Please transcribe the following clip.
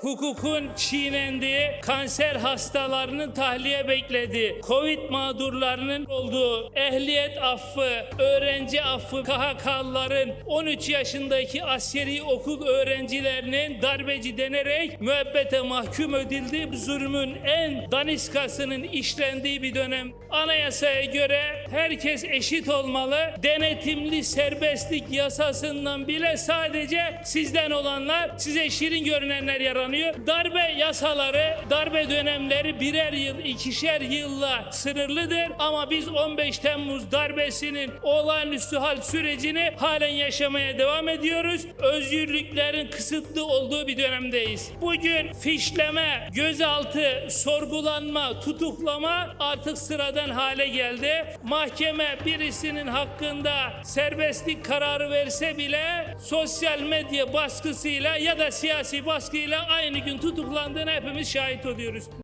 hukukun çiğnendiği, kanser hastalarının tahliye beklediği, Covid mağdurlarının olduğu, ehliyet affı, öğrenci affı, KHK'lıların 13 yaşındaki askeri okul öğrencilerinin darbeci denerek müebbete mahkum edildiği zulmün en daniskasının işlendiği bir dönem. Anayasaya göre herkes eşit olmalı. Denetimli serbestlik yasasından bile sadece sizden olanlar, size şirin görünenler yaranıyor. Darbe yasaları, darbe dönemleri birer yıl, ikişer yılla sınırlıdır. Ama biz 15 Temmuz darbesinin olağanüstü hal sürecini halen yaşamaya devam ediyoruz. Özgürlüklerin kısıtlı olduğu bir dönemdeyiz. Bugün fişleme, gözaltı, sorgulanma, tutuklama artık sıradan hale geldi. Mahkeme birisinin hakkında serbestlik kararı verse bile sosyal medya baskısıyla ya da siyasi baskıyla aynı gün tutuklandığına hepimiz şahit oluyoruz.